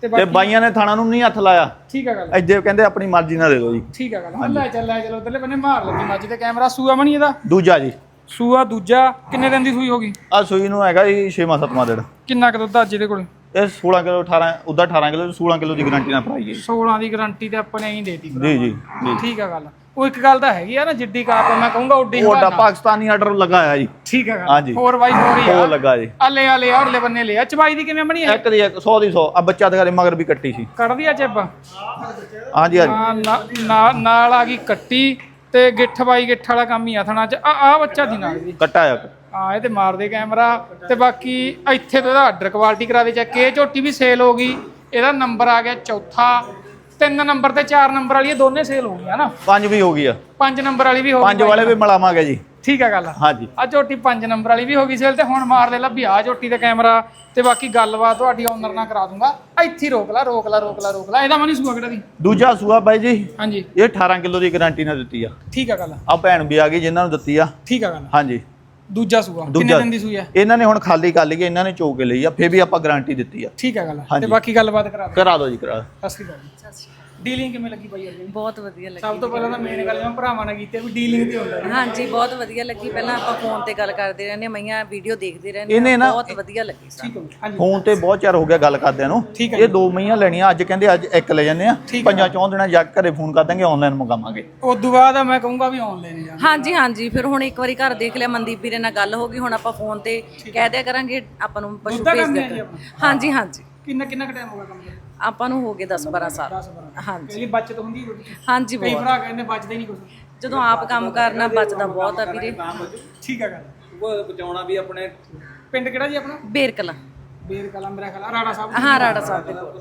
ਤੇ ਬਾਕੀ ਬਾਈਆਂ ਨੇ ਥਾਣਾ ਨੂੰ ਨਹੀਂ ਹੱਥ ਲਾਇਆ। ਠੀਕ ਹੈ ਗੱਲ। ਇੱਥੇ ਕਹਿੰਦੇ ਆਪਣੀ ਮਰਜ਼ੀ ਨਾਲ ਦੇ ਦਿਓ ਜੀ। ਠੀਕ ਹੈ ਗੱਲ। ਹਾਂ, ਲੈ ਚੱਲ ਲੈ ਚੱਲ ਉਧਰਲੇ ਬੰਨੇ ਮਾਰ ਲੱਗੀ ਮੱਝ ਤੇ ਕੈਮਰਾ ਸੂਆ ਬਣੀ ਇਹਦਾ। ਦੂਜਾ ਜੀ। ਸੂਆ ਦੂਜਾ ਕਿੰਨੇ ਦਿਨ ਦੀ ਸੂਈ ਹੋਗੀ ਆ ਸੂਈ ਨੂੰ ਹੈਗਾ ਜੀ 6ਵਾਂ 7ਵਾਂ ਦਿਨ। ਕਿੰਨਾ ਕੁ ਦੁੱਧ ਅੱਜ ਇਹਦੇ ਕੋਲ? ਇਹ 16 ਕਿਲੋ 18 ਉਦਾਂ 18 ਕਿਲੋ 16 ਕਿਲੋ ਦੀ ਗਾਰੰਟੀ ਨਾਲ ਭਰਾਈ ਹੈ। 16 ਦੀ ਗਾਰੰਟੀ ਤੇ ਆਪਾਂ ਨੇ ਹੀ ਦੇਤੀ ਜੀ ਜੀ ਜੀ। ਠੀਕ ਹੈ ਗੱਲ। ਉਹ ਇੱਕ ਗੱਲ ਤਾਂ ਹੈਗੀ ਆ ਨਾ ਜਿੱਡੀ ਕਾਪ ਆ, ਮੈਂ ਕਹੂੰਗਾ ਉੱਡੀ ਉਹਦਾ ਪਾਕਿਸਤਾਨੀ ਆਰਡਰ ਲੱਗਾ ਆ ਜੀ। ਠੀਕ ਹੈ ਹਾਂਜੀ। 4x4 ਹੀ ਉਹ ਆ ਲੱਗਾ ਜੀ। ਆਲੇ ਆਲੇ ਆੜਲੇ ਬੰਨੇ ਲਿਆ ਚਬਾਈ ਦੀ ਕਿਵੇਂ ਬਣੀ ਹੈ ਇੱਕ ਦੀ 100 ਦੀ 100 ਆ ਬੱਚਾ ਦਿਖਾ ਦੇ ਮਗਰ ਵੀ ਕੱਟੀ ਸੀ। ਕੱਢਦੀ ਆ ਚਿੱਬ। ਹਾਂਜੀ ਹਾਂਜੀ। ਹਾਂ, ਨਾਲ ਆ ਗਈ ਕੱਟੀ। ਤੇ ਗਿੱਠ ਬਾਈ ਗਿੱਠ ਵਾਲਾ ਕੰਮ ਹੀ ਆ ਥਣਾ ਚ। ਆ ਆ ਬੱਚਾ ਦੀ ਨਾਲ ਦੀ ਕੱਟਾ ਆ ਆ ਇਹ ਤੇ ਮਾਰਦੇ ਕੈਮਰਾ। ਤੇ ਬਾਕੀ ਇੱਥੇ ਤੋਂ ਇਹਦਾ ਆਰਡਰ ਕੁਆਲਿਟੀ ਕਰਾ ਦੇ ਚੈੱਕ ਇਹ ਝੋਟੀ ਵੀ ਸੇਲ ਹੋ ਗਈ। ਇਹਦਾ ਨੰਬਰ ਆ ਗਿਆ ਚੌਥਾ। ਤਿੰਨ ਨੰਬਰ ਤੇ ਚਾਰ ਨੰਬਰ ਵਾਲੀ ਇਹ ਦੋਨੇ ਸੇਲ ਹੋ ਗਈਆਂ ਨਾ। ਪੰਜ ਵੀ ਹੋ ਗਈ ਆ। ਪੰਜ ਨੰਬਰ ਵਾਲੀ ਵੀ ਹੋ ਪੰਜ ਗਈ ਵਾਲੇ ਵੀ ਮਿਲਾਵਾਂਗੇ ਜੀ। ਠੀਕ ਆ ਗੱਲ। ਹਾਂਜੀ। ਆ ਝੋਟੀ ਪੰਜ ਨੰਬਰ ਵਾਲੀ ਵੀ ਹੋ ਗਈ ਸੇਲ ਤੇ ਹੁਣ ਮਾਰ ਦੇ ਲੱਭੀ ਆ ਝੋਟੀ ਤੇ ਕੈਮਰਾ ਤੇ ਬਾਕੀ ਗੱਲਬਾਤ ਤੁਹਾਡੀ ਓਨਰ ਨਾਲ ਕਰਾ ਦੂੰਗਾ। ਇੱਥੇ ਹੀ ਰੋਕ ਲਾ ਰੋਕ ਲਾ ਰੋਕ ਲਾ ਰੋਕ ਲਾ। ਇਹਦਾ ਮਨੀ ਸੂਆ ਕਿਹੜਾ ਦੀ? ਦੂਜਾ ਸੂਆ ਬਾਈ ਜੀ। ਹਾਂਜੀ। ਇਹ 18 ਕਿਲੋ ਦੀ ਗਾਰੰਟੀ ਨਾਲ ਦਿੱਤੀ ਆ। ਠੀਕ ਆ ਗੱਲ। ਆ ਭੈਣ ਵੀ ਆ ਗਈ ਜਿਨ੍ਹਾਂ ਨੂੰ ਦਿੱਤੀ ਆ। ਠੀਕ ਆ ਗੱਲ। ਹਾਂਜੀ। ਦੂਜਾ ਸੂਆ। ਕਿੰਨੇ ਦਿਨ ਦੀ ਸੂਈ ਆ? ਇਹਨਾਂ ਨੇ ਹੁਣ ਖਾਲੀ ਕਰ ਲਈ ਇਹਨਾਂ ਨੇ ਚੋਕ ਕੇ ਲਈ ਆ ਫੇਰ ਵੀ ਆਪਾਂ ਗਾਰੰਟੀ ਦਿੱਤੀ ਆ। ਠੀਕ ਆ ਗੱਲ। ਤੇ। ਬਾਕੀ ਗੱਲਬਾਤ ਕਰਾ ਦੇ। ਕਰਾ ਦਿਓ ਜੀ ਕਰਾ ਸਤਿ ਸ਼੍ਰੀ ਅਕਾਲ। ਡੀਲਿੰਗ ਕਿਵੇਂ ਲੱਗੀ ਬਾਈ ਅਰਜਨ ਬਹੁਤ ਵਧੀਆ ਲੱਗੀ ਸਭ ਤੋਂ ਪਹਿਲਾਂ ਤਾਂ ਮੇਨ ਗੱਲ ਮੈਂ ਭਰਾਵਾਂ ਨਾਲ ਕੀਤੀ ਆ ਵੀ ਡੀਲਿੰਗ ਤੇ ਹੁੰਦਾ ਹਾਂਜੀ ਬਹੁਤ ਵਧੀਆ ਲੱਗੀ। ਪਹਿਲਾਂ ਆਪਾਂ ਫੋਨ ਤੇ ਗੱਲ ਕਰਦੇ ਰਹਿੰਦੇ ਮਈਆਂ ਵੀਡੀਓ ਦੇਖਦੇ ਰਹਿੰਦੇ ਇਹਨੇ ਨਾ- ਬਹੁਤ ਵਧੀਆ ਲੱਗੀ ਸਾਨੂੰ। ਠੀਕ ਹੈ ਹਾਂਜੀ। ਫੋਨ ਤੇ ਬਹੁਤ ਚਿਰ ਹੋ ਗਿਆ ਗੱਲ ਕਰਦਿਆਂ ਨੂੰ। ਠੀਕ ਹੈ ਇਹ ਦੋ ਮਹੀਆਂ ਲੈਣੀਆਂ ਅੱਜ ਕਹਿੰਦੇ ਅੱਜ ਇੱਕ ਲੈ ਜਾਂਦੇ ਆ। ਠੀਕ ਹੈ। ਪੰਜਾਂ ਚੌਂ ਦਿਨਾਂ ਜਾ ਕੇ ਘਰੇ ਫੋਨ ਕਰ ਦਾਂਗੇ ਆਨਲਾਈਨ ਮੰਗਾਵਾਂਗੇ। ਉਸ ਤੋਂ ਬਾਅਦ ਮੈਂ ਕਹੂੰਗਾ ਵੀ ਆਨਲਾਈਨ ਹੀ ਜਾਣਾ ਹਾਂਜੀ ਹਾਂਜੀ। ਫਿਰ ਹੁਣ ਇੱਕ ਵਾਰੀ ਘਰ ਦੇਖ ਲਿਆ ਮਨਦੀਪ ਵੀਰੇ ਨਾਲ ਗੱਲ ਹੋ ਗਈ ਹੁਣ ਆਪਾਂ ਫੋਨ ਤੇ ਕਹਿ ਦਿਆ ਕਰਾਂਗੇ ਆਪਾਂ ਨੂੰ ਪਸ਼ੂ ਦੁੱਧ ਦਾ ਭੇਜ ਕੰਮ ਦਿਆ ਹੈ ਜੀ ਕਰੋ। ਹਾਂਜੀ ਹਾਂਜੀ। ਕਿੰਨਾ ਕਿੰਨਾ ਟਾਈਮ ਹੋ ਗਿਆ ਕੰਮ ਨੂੰ ਆਪਾਂ ਨੂੰ ਹੋ ਗਏ 10 12 ਸਾਲ। 10 12 ਹਾਂਜੀ। ਪਹਿਲੀ ਬਚਤ ਹੁੰਦੀ ਹੋਈ ਹਾਂਜੀ ਕਈ ਬਹੁਤ। ਭਰਾ ਕਹਿੰਦੇ ਬਚਦੇ ਨਹੀਂ ਕੁਝ ਜਦੋਂ ਆਪ ਕੰਮ ਕਰਨਾ ਬਚਦਾ ਬਹੁਤ ਆ ਵੀਰੇ। ਠੀਕ ਆ ਗੱਲ। ਉਹ ਬਚਾਉਣਾ ਵੀ ਆਪਣੇ ਪਿੰਡ ਕਿਹੜਾ ਜੀ ਆਪਣਾ? ਬੇਰਕਲਾ। ਬੇਰ ਕਲਾ ਮੇਰਾ ਖਲਾ ਰਾੜਾ ਸਾਹਿਬ ਹਾਂ ਰਾੜਾ ਸਾਹਿਬ ਦੇ ਕੋਲ।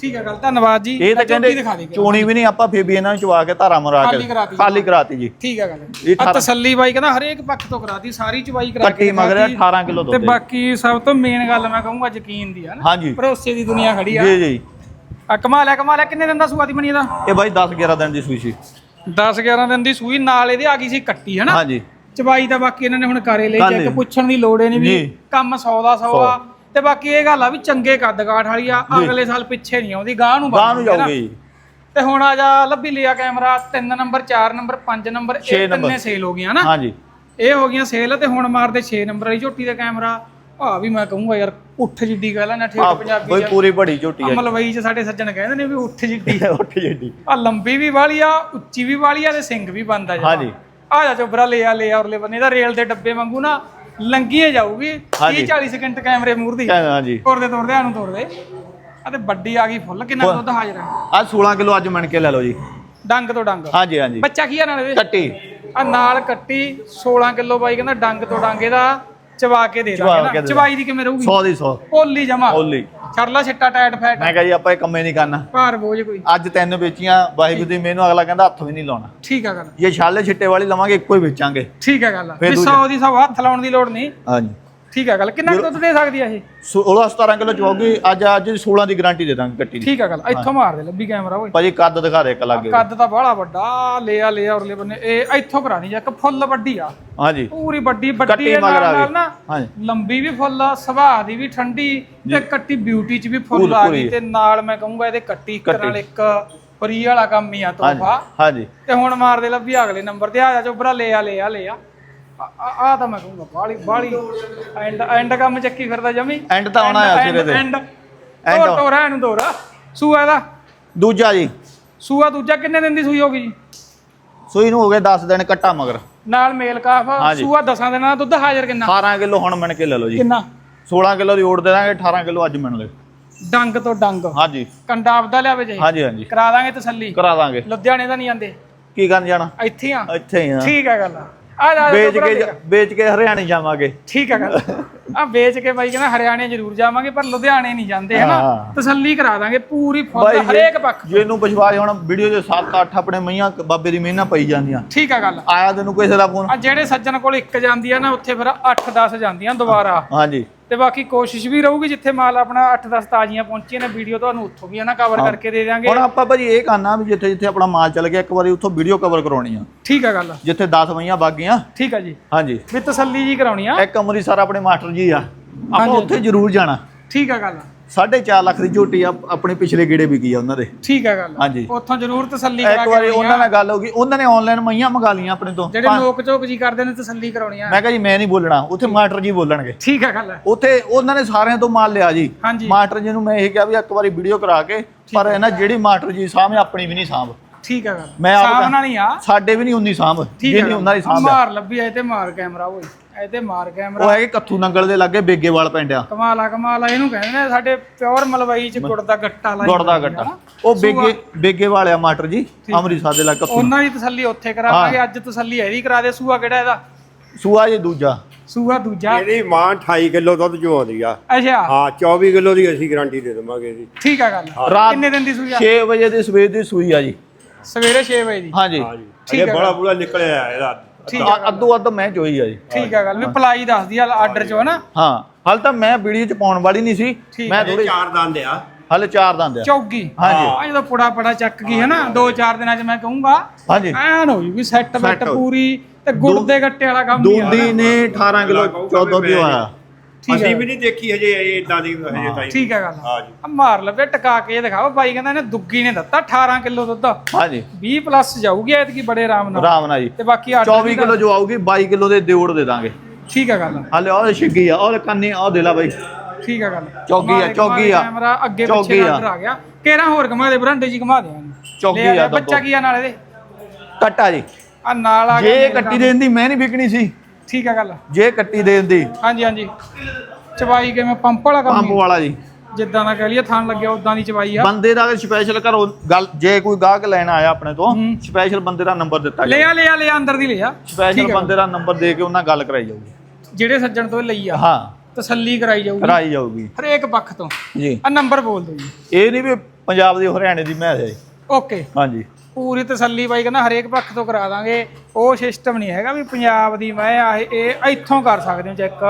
ਠੀਕ ਆ ਗੱਲ ਧੰਨਵਾਦ ਜੀ। ਇਹ ਤਾਂ ਝੋਟੀ ਕਹਿੰਦੇ ਦਿਖਾ ਦੇ ਚੋਣੀ ਵੀ ਨਹੀਂ ਆਪਾਂ ਫੇਰ ਵੀ ਇਹਨਾਂ ਨੂੰ ਚਵਾ ਕੇ ਧਾਰਾ ਮਰਾ ਖਾਲੀ ਕੇ ਕਰਾਤੀ। ਖਾਲੀ ਕਰਾਤੀ ਜੀ। ਠੀਕ ਆ ਗੱਲ। ਇਹ ਆ ਅਠਾਰਾਂ- ਤਸੱਲੀ ਬਾਈ ਕਹਿੰਦਾ ਹਰੇਕ ਪੱਖ ਤੋਂ ਕਰਾਤੀ ਸਾਰੀ ਚਵਾਈ ਕਰਾ ਕੱਟੀ ਮਗਰ ਦਿਖਾਤੀ। 18 ਕਿਲੋ ਤੇ ਦੁੱਧ ਹੈ। ਬਾਕੀ ਸਭ ਤੋਂ ਮੇਨ ਗੱਲ ਮੈਂ ਕਹੂੰਗਾ ਯਕੀਨ ਦੀ ਆ ਨਾ। ਹਾਂਜੀ। ਭਰੋਸੇ ਦੀ ਦੁਨੀਆ ਖੜੀ ਆ। ਜੀ ਜੀ। ਆ ਕਮਾਲ ਹੈ ਕਮਾਲ ਹੈ। ਕਿੰਨੇ ਦਿਨ ਦਾ ਸੂਆ ਦੀ ਬਣੀ ਇਹਦਾ? ਇਹ ਬਾਈ 10 11 ਦਿਨ ਦੀ ਸੂਈ ਸੀ। 10 11 ਦਿਨ ਦੀ ਸੂਈ ਨਾਲ ਇਹਦੇ ਆ ਗਈ ਸੀ ਕੱਟੀ ਹਨਾ ਹਾਂਜੀ। ਚਬਾਈ ਦਾ ਬਾਕੀ ਇਹਨਾਂ ਨੇ ਹੁਣ ਕਰੇ ਲਈ ਕਰ ਚੈੱਕ। ਪੁੱਛਣ ਦੀ ਲੋੜ ਹੀ ਨਹੀਂ ਵੀ ਜੀ। ਕੰਮ 100 ਦਾ 100 ਆ। ਤੇ ਬਾਕੀ ਇਹ ਗੱਲ ਆ ਵੀ ਚੰਗੇ ਕੱਦ ਕਾਠ ਵਾਲੀ ਆ ਅਗਲੇ ਸਾਲ ਪਿੱਛੇ ਨਹੀਂ ਆਉਂਦੀ ਗਾਹ ਨੂੰ ਗਾਂ ਨੂੰ ਬਣਦੀ ਆ ਨਾ। ਜਾਊਗੀ ਜੀ ਤੇ ਹੁਣ ਆ ਜਾ ਲੱਭੀ ਲਿਆ ਕੈਮਰਾ 3 ਨੰਬਰ 4 ਨੰਬਰ 5 ਨੰਬਰ ਛੇ ਇਹ ਨੰਬਰ। ਤਿੰਨੇ ਸੇਲ ਹੋ ਗਈਆਂ ਨਾ। ਹਾਂਜੀ। ਇਹ ਹੋ ਗਈਆਂ ਸੇਲ ਤੇ ਹੁਣ ਮਾਰਦੇ 6 ਨੰਬਰ ਵਾਲੀ ਝੋਟੀ ਦਾ ਕੈਮਰਾ। ਆ ਵੀ ਮੈਂ ਕਹੂੰਗਾ ਯਾਰ ਉੱਠ ਜਿੱਡੀ ਗੱਲ ਆ ਨਾ ਆ ਠੇਠ ਪੰਜਾਬੀ ਕੋਈ ਪੂਰੀ ਬੜੀ ਝੋਟੀ ਹੈ ਮਲਵਈ ਚ ਸਾਡੇ ਸੱਜਣ ਕਹਿੰਦੇ ਨੇ ਵੀ ਉੱਠ ਜਿੱਡੀ। ਉੱਠ ਜੱਡੀ। ਆ ਲੰਬੀ ਵੀ ਵਾਲੀ ਆ ਉੱਚੀ ਵੀ ਵਾਲੀ ਆ ਤੇ ਸਿੰਘ ਵੀ ਬੰਦਾ ਜਾ ਹਾਂਜੀ। ਆ ਜਾ ਚੋਬਰਾ ਲੈ ਆ ਲੈ ਆ ਉਰਲੇ ਬੰਨੇ ਦਾ ਰੇਲ ਦੇ ਡੱਬੇ ਵਾਂਗੂ ਨਾ ਲੰਗੀਏ ਜਾਊਗੀ। 30 ਹਾਂਜੀ। 40 ਸਕਿੰਟ ਕੈਮਰੇ ਮੂਰ ਦੀ। ਹਾਂਜੀ। ਤੋੜਦੇ ਤੋੜਦੇ ਆਨੂੰ ਤੋੜਦੇ ਆ ਤੇ ਵੱਡੀ ਆ ਗਈ ਫੁੱਲ ਕਿੰਨਾ ਦੁੱਧ ਹਾਜ਼ਰ ਹੈ। ਆ 16 ਕਿਲੋ ਅੱਜ ਮਣ ਕੇ ਲੈ ਲਓ ਜੀ। ਡੰਗ ਤੋਂ ਡੰਗ। ਹਾਂਜੀ ਹਾਂਜੀ। ਬੱਚਾ ਕੀ ਆ ਨਾਲ ਇਹਦੇ ਕੱਟੀ। ਆ ਨਾਲ ਕੱਟੀ 16 ਕਿਲੋ ਬਾਈ ਕਹਿੰਦਾ ਡੰਗ ਤੋਂ ਡੰਗ ਇਹਦਾ ਚਵਾ ਕੇ ਦੇ ਦਾਂਗੇ ਚਵਾਈ ਦੀ ਕਿਵੇਂ ਰਹੂਗੀ? 100 ਦੀ 100 ਪੋਲੀ ਜਮਾ। ਛੜਲਾ ਛਿੱਟਾ ਟਾਇਟ ਫੈਟ। ਮੈਂ ਕਿਹਾ ਜੀ ਆਪਾਂ ਇਹ ਕੰਮੇ ਨਹੀਂ ਕਰਨਾ। ਭਾਰ ਬੋਝ ਕੋਈ। ਅੱਜ ਤਿੰਨ ਵੇਚੀਆਂ ਵਾਹਿਗੁਰੂ ਦੀ ਮੈਨੂੰ ਅਗਲਾ ਕਹਿੰਦਾ ਹੱਥ ਵੀ ਨਹੀਂ ਲਾਉਣਾ। ਠੀਕ ਆ ਗੱਲ। ਜੇ ਛਾਲੇ ਛਿੱਟੇ ਵਾਲੀ ਲਵਾਂਗੇ ਇੱਕੋ ਹੀ ਵੇਚਾਂਗੇ। ਠੀਕ ਆ ਗੱਲ। ਫਿਰ ਵੀ ਦੂਜਾ। 100 ਦੀ ਸਭ ਹੱਥ ਲਾਉਣ ਦੀ ਲੋੜ ਨਹੀਂ। ਹਾਂਜੀ। ਠੀਕ ਆ ਗੱਲ। ਕਿੰਨਾ ਕੁ ਦੁੱਧ ਦੇ ਸਕਦੀ ਆ ਇਹ? 16 17 ਕਿਲੋ ਚਵਾਉਗੀ ਅੱਜ ਅੱਜ 16 ਦੀ ਗਾਰੰਟੀ ਦੇ ਦਾਂਗੇ ਕੱਟੀ ਦੀ। ਠੀਕ ਆ ਗੱਲ ਇੱਥੋਂ ਮਾਰ ਦੇ ਲੱਭੀ ਕੈਮਰਾ ਓਏ। ਭਾਜੀ ਕੱਦ ਦਿਖਾ ਦੇ ਇੱਕ ਲੱਗੇ ਕੱਦ ਤਾਂ ਬੜਾ ਵੱਡਾ ਲਿਆ ਲਿਆ ਉਰਲੇ ਬੰਨੇ। ਇਹ ਇੱਥੋਂ ਕਰਾ ਦੀ ਇੱਕ ਫੁੱਲ ਵੱਡੀ ਆ। ਹਾਂਜੀ। ਪੂਰੀ ਵੱਡੀ ਵੱਡੀ ਕੱਟੀ ਦੇ ਮਗਰ ਨਾਲ ਆ ਨਾਲ ਗਈ। ਨਾ ਹਾਂਜੀ। ਲੰਬੀ ਵੀ ਫੁੱਲ ਆ ਸੁਭਾਅ ਦੀ ਵੀ ਠੰਡੀ ਤੇ ਕੱਟੀ ਬਿਊਟੀ ਚ ਵੀ ਫੁੱਲ ਪੂਰੀ- ਆ ਗਈ। ਤੇ ਨਾਲ ਮੈਂ ਕਹੂੰਗਾ ਇਹਦੇ ਕੱਟੀ ਇੱਕ ਕੱਟੀ। ਨਾਲ ਇੱਕ ਫਰੀ ਵਾਲਾ ਕੰਮ ਹੀ ਆ ਹਾਂਜੀ ਤੋਹਫਾ। ਹਾਂਜੀ। ਤੇ ਹੁਣ ਮਾਰ ਦੇ ਲੱਭੀ ਅਗਲੇ ਨੰਬਰ ਤੇ। ਆ ਜਾ ਚੋਬਰਾ ਲੈ ਆ ਲੈ ਆ ਲੈ ਆ ਆ ਤਾਂ ਮੈਂ ਕਹੂੰਗਾ ਬਾਲੀ ਬਾਲੀ ਐਂਡ ਐਂਡ ਕੰਮ ਚੱਕੀ ਫਿਰਦਾ ਜਮੀ। ਐਂਡ ਤਾਂ ਆਉਣਾ ਆ ਸਿਰੇ ਤੇ ਐਂਡ End ਤੋਰ ਇਹਨੂੰ ਤੋਰਾ। ਸੂਆ ਦਾ? ਦੂਜਾ ਜੀ। ਸੂਆ ਦੂਜਾ ਕਿੰਨੇ ਦਿਨ ਦੀ ਸੂਈ ਹੋਗੀ ਜੀ? ਸੂਈ ਨੂੰ ਹੋ ਗਏ 10 ਦਿਨ ਕੱਟਾ ਮਗਰ। ਨਾਲ ਮੇਲ ਕਾਫ। ਸੂਆ ਦਸਾਂ ਦਿਨਾਂ ਦਾ ਦੁੱਧ ਹਾਜ਼ਰ ਕਿੰਨਾ? 18 ਕਿਲੋ ਹੁਣ ਮਿਣ ਕੇ ਲੈ ਲਓ ਜੀ। ਕਿੰਨਾ? 16 ਕਿਲੋ ਦੀ ਓੜ ਦੇ ਦਾਂਗੇ 18 ਕਿਲੋ ਅੱਜ ਮਿਣ ਲੈ ਡੰਗ ਤੋਂ ਡੰਗ। ਹਾਂਜੀ ਕੰਡਾ ਆਪਦਾ ਲਿਆਵੇ ਜੇ। ਹਾਂਜੀ ਹਾਂਜੀ ਕਰਾ ਦਾਂਗੇ ਤਸੱਲੀ। ਕਰਾ ਦਾਂਗੇ। ਲੁਧਿਆਣੇ ਦਾ ਨਹੀਂ ਆਂਦੇ ਕੀ ਕਰਨ ਜਾਣਾ? ਇੱਥੇ ਆ। ਇੱਥੇ ਆ। ਠੀਕ ਆ ਗੱਲ। ਆ ਜਾ ਵੇਚ ਕੇ ਲੈ। ਵੇਚ ਕੇ ਹਰਿਆਣੇ ਜਾਵਾਂਗੇ। ਠੀਕ ਆ ਗੱਲ। ਆ ਵੇਚ ਕੇ ਬਾਈ ਕਹਿੰਦਾ ਹਰਿਆਣੇ ਜ਼ਰੂਰ ਜਾਵਾਂਗੇ ਪਰ ਲੁਧਿਆਣੇ ਨਹੀਂ ਜਾਂਦੇ ਹੈ ਨਾ ਹਾਂ। ਤਸੱਲੀ ਕਰਾ ਦਾਂਗੇ ਪੂਰੀ ਫੁੱਲ ਹਰੇਕ ਪੱਖ ਜੇ ਇਹਨੂੰ ਵਿਸ਼ਵਾਸ ਹੁਣ ਵੀਡੀਓ ਦੇ 7-8 ਆਪਣੇ ਮਈਆਂ ਬਾਬੇ ਦੀ ਮਿਹਨਤ ਪਈ ਜਾਂਦੀਆਂ। ਠੀਕ ਆ ਗੱਲ। ਆਇਆ ਤੈਨੂੰ ਕਿਸੇ ਦਾ ਫੋਨ? ਆ ਜਿਹੜੇ ਸੱਜਣ ਕੋਲ ਇੱਕ ਜਾਂਦੀ ਆ ਨਾ ਉੱਥੇ ਫਿਰ 8-10 ਜਾਂਦੀਆਂ ਦੁਬਾਰਾ। ਹਾਂਜੀ। ਤੇ ਬਾਕੀ ਕੋਸ਼ਿਸ਼ ਵੀ ਰਹੂਗੀ ਜਿੱਥੇ ਮਾਲ ਆਪਣਾ 8-10 ਤਾਜ਼ੀਆਂ ਪਹੁੰਚੀਆਂ ਨੇ ਵੀਡੀਓ ਤੁਹਾਨੂੰ ਉੱਥੋਂ ਵੀ ਹੈ ਨਾ ਕਵਰ ਕਰਕੇ ਦੇ ਦਿਆਂਗੇ। ਹੁਣ ਆਪਾਂ ਭਾਜੀ ਇਹ ਕਰਨਾ ਵੀ ਜਿੱਥੇ ਜਿੱਥੇ ਆਪਣਾ ਮਾਲ ਚੱਲ ਗਿਆ ਇੱਕ ਵਾਰੀ ਉੱਥੋਂ ਵੀਡੀਓ ਕਵਰ ਕਰਾਉਣੀ ਆ। ਠੀਕ ਆ ਗੱਲ। ਜਿੱਥੇ 10 ਮਈਆਂ ਬਾਗੀਆਂ ਠੀਕ ਆ ਜੀ। ਹਾਂਜੀ। ਵੀ ਤਸੱਲੀ ਜੀ ਕਰਾਉਣੀ ਆ। ਇੱਕ ਅੰਮ੍ਰਿਤਸਰ ਆਪਣੇ ਮਾਸਟਰ ਜੀ ਆ। ਆਪਾਂ। ਉੱਥੇ ਜ਼ਰੂਰ ਜਾਣਾ। ਠੀਕ ਆ ਗੱਲ। 4.5 ਲੱਖ ਦੀ ਝੋਟੀ ਆ ਆਪਣੇ ਪਿਛਲੇ ਗੇੜੇ ਵਿਕੀ ਆ ਉਹਨਾਂ ਦੇ। ਠੀਕ ਆ ਗੱਲ। ਹਾਂਜੀ। ਉੱਥੋਂ ਜ਼ਰੂਰ ਤਸੱਲੀ ਕਰਾ ਇੱਕ ਕੇ ਵਾਰੀ ਆਉਣੀ ਉਹਨਾਂ। ਨਾਲ ਗੱਲ ਹੋ ਗਈ ਉਹਨਾਂ ਨੇ ਆਨਲਾਈਨ ਮਈਆਂ ਮੰਗਾ ਲੀਆਂ ਆਪਣੇ ਤੋਂ। ਜਿਹੜੇ ਲੋਕ ਝੋਕ ਜੀ ਕਰਦੇ ਨੇ ਤਸੱਲੀ ਕਰਾਉਣੀ ਆ ਮੈਂ ਕਿਹਾ ਜੀ ਮੈਂ ਨਹੀਂ ਬੋਲਣਾ ਉੱਥੇ ਮਾਸਟਰ ਜੀ ਬੋਲਣਗੇ। ਠੀਕ ਆ ਗੱਲ ਉੱਥੇ ਉਹਨਾਂ ਨੇ ਸਾਰਿਆਂ ਤੋਂ ਮਾਲ ਲਿਆ ਜੀ। ਮਾਸਟਰ ਜੀ ਨੂੰ ਮੈਂ ਇਹ ਕਿਹਾ ਵੀ ਇੱਕ ਵਾਰੀ ਵੀਡੀਓ ਕਰਾ ਕੇ ਪਰ ਇਹਨਾਂ ਜਿਹੜੀ ਮਾਸਟਰ ਜੀ ਸਾਹਮਣੇ ਆਪਣੀ ਵੀ ਨਹੀਂ ਸਾਂਭ। ਠੀਕ ਆ ਗੱਲ। ਮੈਂ ਆਪ ਸਾਹਮਣਾ ਨਹੀਂ ਆ। ਸਾਡੇ ਵੀ ਨਹੀਂ ਹੁੰਦੀ ਸਾਂਭ ਠੀਕ ਜਿੰਨੀ ਉਹਨਾਂ ਦੀ ਆ। ਮਾਰ ਲੱਭੀ ਐ ਤੇ ਮਾਰ ਕੈਮਰਾ ਓਏ। ਤੇ ਮਾਰ ਕੈਮਰਾ ਉਹ ਹੈਗੇ ਕੱਥੂ ਨੰਗਲ ਦੇ ਲਾਗੇ ਬੇਗੇਵਾਲ ਪਿੰਡ ਆ ਕਮਾਲਾ ਕਮਾਲਾ ਇਹਨੂੰ ਕਹਿੰਦੇ ਨੇ ਸਾਡੇ ਪਿਓਰ ਮਲਵਈ ਚ ਗੁੜ ਦਾ ਗੱਟਾ ਲਾਈ ਗੁੜ ਦਾ ਗੱਟਾ। ਉਹ ਬੇਗੇ ਬੇਗੇਵਾਲ ਆ ਮਾਸਟਰ ਜੀ ਅੰਮ੍ਰਿਤਸਰ ਦੇ ਲਾਗੇ ਕੱਥੂ ਉਹਨਾਂ ਦੀ ਤਸੱਲੀ ਉੱਥੇ ਕਰਾਵਾਂਗੇ ਅੱਜ ਤਸੱਲੀ ਇਹਦੀ ਕਰਾ ਦੇ ਸੂਆ ਕਿਹੜਾ ਇਹਦਾ? ਸੂਆ ਜੀ ਦੂਜਾ। ਸੂਆ ਦੂਜਾ। ਇਹਦੀ ਮਾਂ 28 ਕਿਲੋ ਦੁੱਧ ਚੋਂਦੀ ਆ। ਅੱਛਾ। ਹਾਂ 24 ਕਿਲੋ ਦੀ ਅਸੀਂ ਗਾਰੰਟੀ ਦੇ ਦੇਵਾਂਗੇ ਇਹਦੀ। ਠੀਕ ਆ ਗੱਲ। ਰਾਤ ਕਿੰਨੇ ਦਿਨ ਦੀ ਸੂਈ ਆ? 6 ਵਜੇ ਦੀ ਸਵੇਰ ਦੀ ਸੂਈ ਆ ਜੀ। ਸਵੇਰੇ 6 ਵਜੇ ਦੀ। ਹਾਂਜੀ। ਹਾਂ ਜੀ। ਠੀਕ ਆ ਬੜਾ ਬੁੜਾ ਨਿਕਲਿਆ ਇਹਦਾ ਠੀਕ ਆ- ਅੱਧੋ। ਅੱਧ ਮੈਂ ਚੋਈ ਆ ਜੀ। ਠੀਕ ਆ ਗੱਲ ਵੀ ਪਲਾਈ ਦੱਸਦੀ ਆ ਆਰਡਰ ਚ ਹਨਾ? ਹਾਂ ਹਾਲ ਤਾਂ ਮੈਂ ਵੀਡੀਓ ਚ ਪਾਉਣ ਵਾਲੀ ਨਹੀਂ ਸੀ ਮੈਂ ਥੋੜੀ ਚਾਰ ਦੰਦ ਆ। ਹਾਲੇ ਚਾਰ ਦੰਦ ਆ। ਚੌਗੀ। ਹਾਂਜੀ ਆ ਜਦੋਂ ਪੁੜਾ ਪੜਾ ਚੱਕ ਗਈ ਹੈ। ਨਾ ਦੋ ਚਾਰ ਦਿਨਾਂ ਚ ਮੈਂ ਕਹੂੰਗਾ ਹਾਂਜੀ ਐਨ ਹੋ ਜੂਗੀ ਸੈੱਟ ਬੈਟ ਪੂਰੀ ਤੇ ਗੁੜ ਦੇ ਗੱਟੇ ਵਾਲਾ ਕੰਮ ਹੀ ਆ ਦੂੰਦੀ ਨੇ 18 ਕਿਲੋ 14 ਦੀ ਆਇਆ। ਅਸੀਂ ਵੀ ਨਹੀਂ ਦੇਖੀ ਹਜੇ ਇਹ ਇਦਾਂ ਦੀ ਹਜੇ ਤਾਈ ਠੀਕ ਹੈ ਗੱਲ। ਹਾਂ ਜੀ। ਆ ਮਾਰ ਲਵੇ ਟਕਾ ਕੇ ਇਹ ਦਿਖਾਓ। ਬਾਈ ਕਹਿੰਦਾ ਇਹਨੇ ਦੁੱਗੀ ਨੇ ਦਿੱਤਾ 18 ਕਿਲੋ ਦੁੱਧ। ਹਾਂਜੀ 20 ਪਲੱਸ ਜਾਊਗੀ ਐਤਕੀ ਬੜੇ ਆਰਾਮ ਨਾਲ। ਆਰਾਮ ਨਾਲ ਜੀ। ਤੇ ਬਾਕੀ ਆਰਡਰ 24 ਕਿਲੋ ਜੋ ਆਊਗੀ 22 ਕਿਲੋ ਦੇ ਦਿਓੜ ਦੇ ਦਾਂਗੇ। ਠੀਕ ਹੈ ਗੱਲ। ਹਾਲੇ ਉਹ ਛਿੱਗੀ ਆ ਉਹ ਕੰਨੀ ਆ ਦੇ ਲਾ ਬਾਈ। ਠੀਕ ਹੈ ਗੱਲ। ਚੌਗੀ ਆ, ਚੌਗੀ ਆ। ਕੈਮਰਾ ਅੱਗੇ ਪਿੱਛੇ। ਆਰਡਰ ਆ। ਗਿਆ। ਕਿਹੜਾ ਹੋਰ ਘੁਮਾ ਦੇ ਬਰਾਂਡੇ ਜੀ ਘੁਮਾ ਦੇ। ਚੌਗੀ ਆ। ਬੱਚਾ ਕੀ ਆ ਨਾਲ ਇਹਦੇ? ਕੱਟਾ ਜੀ। ਆ ਨਾਲ ਆ ਗਿਆ ਜੇ ਕੱਟੀ। ਦੇਣ ਦੀ ਮੈਂ ਨਹੀਂ ਵਿਕਣੀ ਸੀ। ਠੀਕ ਹੈ ਗੱਲ? ਜੇ ਕੱਟੀ ਦੀ ਹਾਂਜੀ ਹਾਂਜੀ। ਚਵਾਈ ਕਿਵੇਂ? ਪੰਪ ਵਾਲਾ ਕੰਮ ਪੰਪ? ਵਾਲਾ ਜੀ। ਜਿੱਦਾਂ ਦਾ ਕਹਿ ਲਈਏ ਥਾਂ ਲੱਗਿਆ ਉਦਾਂ ਦੀ ਚਵਾਈ ਆ। ਬੰਦੇ ਦਾ ਸਪੈਸ਼ਲ ਘਰੋਂ ਗੱਲ ਜੇ ਕੋਈ ਗਾਹਕ ਲੈਣ ਆਇਆ ਆਪਣੇ ਤੋਂ। ਸਪੈਸ਼ਲ ਬੰਦੇ ਦਾ ਨੰਬਰ ਦਿੱਤਾ ਲੈ ਗਿਆ ਆ ਲੈ ਆ ਲੈ ਆ, ਅੰਦਰ ਦੀ ਲੈ ਆ। ਸਪੈਸ਼ਲ। ਬੰਦੇ ਦਾ ਨੰਬਰ ਦੇ ਕੇ ਉਹਨਾਂ ਗੱਲ ਕਰਾਈ ਜਾਊਗੀ। ਜਿਹੜੇ ਸੱਜਣ ਤੋਂ ਲਈ ਆ ਹਾਂ। ਤਸੱਲੀ ਕਰਾਈ ਜਾਊਗੀ। ਕਰਾਈ ਜਾਊਗੀ। ਹਰੇਕ ਪੱਖ ਤੋਂ। ਜੀ। ਆ ਨੰਬਰ ਬੋਲ ਦਿਓ ਜੀ। ਇਹ ਨਹੀਂ ਵੀ ਪੰਜਾਬ ਦੀ ਹਰਿਆਣੇ ਦੀ ਮੈਂ ਹੈ। ਓਕੇ। ਹਾਂਜੀ। ਪੂਰੀ ਤਸੱਲੀ ਬਾਈ ਕਹਿੰਦਾ ਹਰੇਕ ਪੱਖ ਤੋਂ ਕਰਾ ਦਾਂਗੇ। ਉਹ ਸਿਸਟਮ ਨਹੀਂ ਹੈਗਾ ਵੀ ਪੰਜਾਬ ਦੀ ਮੈਂ ਆ ਇਹ ਇੱਥੋਂ ਕਰ ਸਕਦੇ ਹੋ ਚੈੱਕ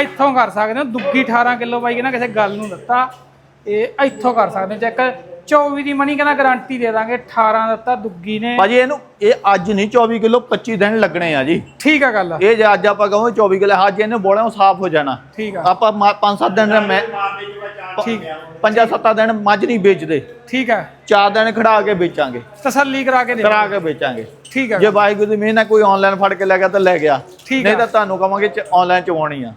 ਇੱਥੋਂ ਕਰ ਸਕਦੇ ਹੋ। ਦੁੱਗੀ 18 ਕਿਲੋ ਬਾਈ ਕਹਿੰਦਾ ਕਿਸੇ ਗੱਲ ਨੂੰ ਦਿੱਤਾ। ਇਹ ਇੱਥੋਂ ਕਰ ਸਕਦੇ ਹੋ ਚੈੱਕ 24 ਦੀ ਮਣੀ ਕਹਿੰਦਾ ਗਾਰੰਟੀ ਦੇ ਦਾਂਗੇ 18 ਦਿੱਤਾ ਦੁੱਗੀ ਨੇ। ਭਾਜੀ ਇਹਨੂੰ ਇਹ ਅੱਜ ਨਹੀਂ 24 ਕਿਲੋ 25 ਦਿਨ ਲੱਗਣੇ ਆ ਜੀ। ਠੀਕ ਆ ਗੱਲ ਇਹ ਜੇ ਅੱਜ ਆਪਾਂ ਕਹੋ 24 ਕਿਲੋ ਅੱਜ ਇਹਨੇ ਬੋਲਿਆ ਉਹ ਸਾਫ਼ ਹੋ ਜਾਣਾ। ਠੀਕ ਆ। ਆਪਾਂ 5-7 ਦਿਨ ਦਾ ਮੈਂ ਠੀਕ। 5-7 ਦਿਨ ਮੱਝ ਨਹੀਂ ਵੇਚਦੇ। ਠੀਕ ਆ। 4 ਦਿਨ ਖੜਾ ਕੇ ਵੇਚਾਂਗੇ। ਤਸੱਲੀ ਕਰਾ ਕੇ ਕਰਾ ਕੇ ਵੇਚਾਂਗੇ। ਠੀਕ ਆ। ਜੇ ਵਾਹਿਗੁਰੂ ਦੀ ਮਿਹਰ ਨਾਲ ਕੋਈ ਆਨਲਾਈਨ ਫੜ ਕੇ ਲੈ ਗਿਆ ਤਾਂ ਲੈ ਗਿਆ। ਠੀਕ ਨਹੀਂ। ਤਾਂ ਤੁਹਾਨੂੰ ਕਵਾਂਗੇ ਆਨਲਾਈਨ ਚਵਾਉਣੀ ਆ।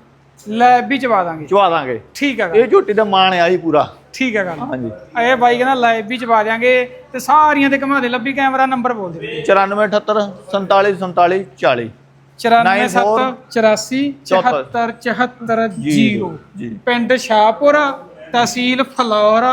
ਲੈ ਵੀ ਚਵਾ ਦਾਂਗੇ। ਚਵਾ ਦਾਂਗੇ। ਠੀਕ ਗੱਲ। ਇਹ ਝੋਟੀ ਦਾ ਮਾਣ ਆ ਜੀ ਪੂਰਾ। ਠੀਕ ਗੱਲ। ਹਾਂਜੀ। ਇਹ ਬਾਈ ਕਹਿੰਦਾ ਲਾਈਵ ਵੀ ਚਵਾ ਦਿਆਂਗੇ ਤੇ ਸਾਰੀਆਂ ਤੇ ਘਮਾ ਦੇ ਲੱਭੀ ਕੈਮਰਾ ਨੰਬਰ ਬੋਲ ਦੇ। 9478 47 47 40 94784 74 ਜੀਰੋ। 74 ਜੀ। ਪਿੰਡ ਸ਼ਾਹਪੁਰ ਤਹਿਸੀਲ ਫਲੌਰ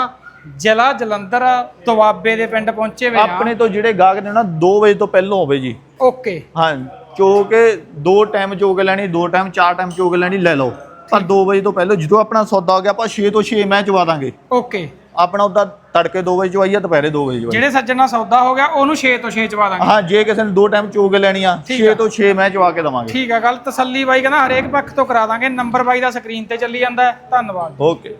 ਜ਼ਿਲ੍ਹਾ ਜਲੰਧਰ ਦੁਆਬੇ ਦੇ ਪਿੰਡ ਪਹੁੰਚੇ ਆ। ਆਪਣੇ ਤੋਂ ਜਿਹੜੇ ਗਾਹਕ ਨੇ ਨਾ 2 ਵਜੇ ਤੋਂ ਪਹਿਲਾਂ ਹੋਵੇ ਜੀ। ਓਕੇ। ਹਾਂ। ਚੋ ਕੇ ਦੋ ਟਾਈਮ ਚੋ ਕੇ ਲੈਣੀ ਦੋ ਟਾਈਮ ਚਾਰ ਟਾਈਮ ਚੋ ਕੇ ਲੈਣੀ ਲੈ ਲਓ। ਪਰ 2 ਵਜੇ ਤੋਂ ਪਹਿਲਾਂ ਜਦੋਂ ਆਪਣਾ ਸੌਦਾ ਹੋ ਗਿਆ ਆਪਾਂ 6 ਤੋਂ 6 ਮੈਂ ਚਵਾ ਦਾਂਗੇ। ਓਕੇ ਆਪਣਾ ਉਹਦਾ ਤੜਕੇ 2 ਵਜੇ ਚਵਾਈਆ ਦੁਪਹਿਰੇ 2 ਵਜੇ ਚਵਾਈਆ ਜਿਹੜੇ ਸੱਜਣ ਨਾਲ ਸੌਦਾ ਹੋ ਗਿਆ ਉਹਨੂੰ 6 ਤੋਂ 6 ਚਵਾ ਦਾਂਗੇ। ਹਾਂ ਜੇ ਕਿਸੇ ਨੇ ਦੋ ਟਾਈਮ ਚੋ ਕੇ ਲੈਣੀ ਆ ਠੀਕ 6 ਆ। ਤੋਂ 6 ਮੈਂ ਚਵਾ ਕੇ ਦਵਾਂਗੇ। ਠੀਕ ਆ ਗੱਲ ਤਸੱਲੀ ਬਾਈ ਕਹਿੰਦਾ ਹਰੇਕ ਪੱਖ ਤੋਂ ਕਰਾ ਦਾਂਗੇ ਨੰਬਰ ਬਾਈ ਦਾ ਸਕਰੀਨ ਤੇ ਚੱਲੀ ਜਾਂਦਾ। ਧੰਨਵਾਦ। ਓਕੇ